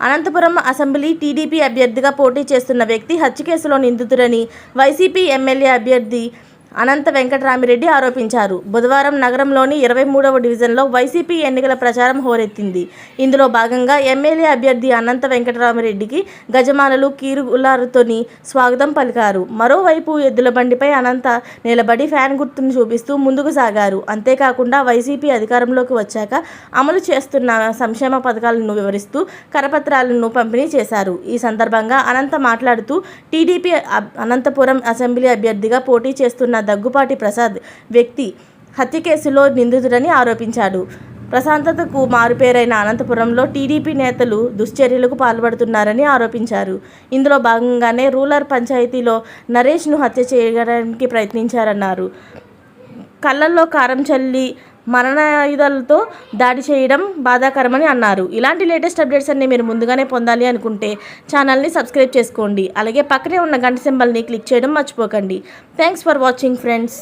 Anantapuram assembly TDP అభ్యర్థిగా పోటీ చేస్తున్న వ్యక్తి హత్య కేసులో నిందితుడని వైసీపీ ఎమ్మెల్యే అభ్యర్థి అనంత వెంకటరామిరెడ్డి ఆరోపించారు. బుధవారం నగరంలోని ఇరవై మూడవ డివిజన్లో వైసీపీ ఎన్నికల ప్రచారం హోరెత్తింది. ఇందులో భాగంగా ఎమ్మెల్యే అభ్యర్థి అనంత వెంకటరామిరెడ్డికి గజమాలలు కీరుగులారుతోని స్వాగతం పలికారు. మరోవైపు ఎద్దుల బండిపై అనంత నిలబడి ఫ్యాన్ గుర్తును చూపిస్తూ ముందుకు సాగారు. అంతేకాకుండా వైసీపీ అధికారంలోకి వచ్చాక అమలు చేస్తున్న సంక్షేమ పథకాలను వివరిస్తూ కరపత్రాలను పంపిణీ చేశారు. ఈ సందర్భంగా అనంత మాట్లాడుతూ టీడీపీ అనంతపురం అసెంబ్లీ అభ్యర్థిగా పోటీ చేస్తున్న దగ్గుపాటి ప్రసాద్ వ్యక్తి హత్య కేసులో నిందితుడని ఆరోపించాడు. ప్రశాంతతకు మారుపేరైన అనంతపురంలో టీడీపీ నేతలు దుశ్చర్యలకు పాల్పడుతున్నారని ఆరోపించారు. ఇందులో భాగంగానే రూరల్ పంచాయతీలో నరేష్ను హత్య చేయడానికి ప్రయత్నించారన్నారు. కళ్ళల్లో కారం చల్లి మరణాయుధాలతో దాడి చేయడం బాధాకరమని అన్నారు. ఇలాంటి లేటెస్ట్ అప్డేట్స్ అన్ని మీరు ముందుగానే పొందాలి అనుకుంటే ఛానల్ని సబ్స్క్రైబ్ చేసుకోండి. అలాగే పక్కనే ఉన్న గంట సింబల్ని క్లిక్ చేయడం మర్చిపోకండి. Thanks for watching friends.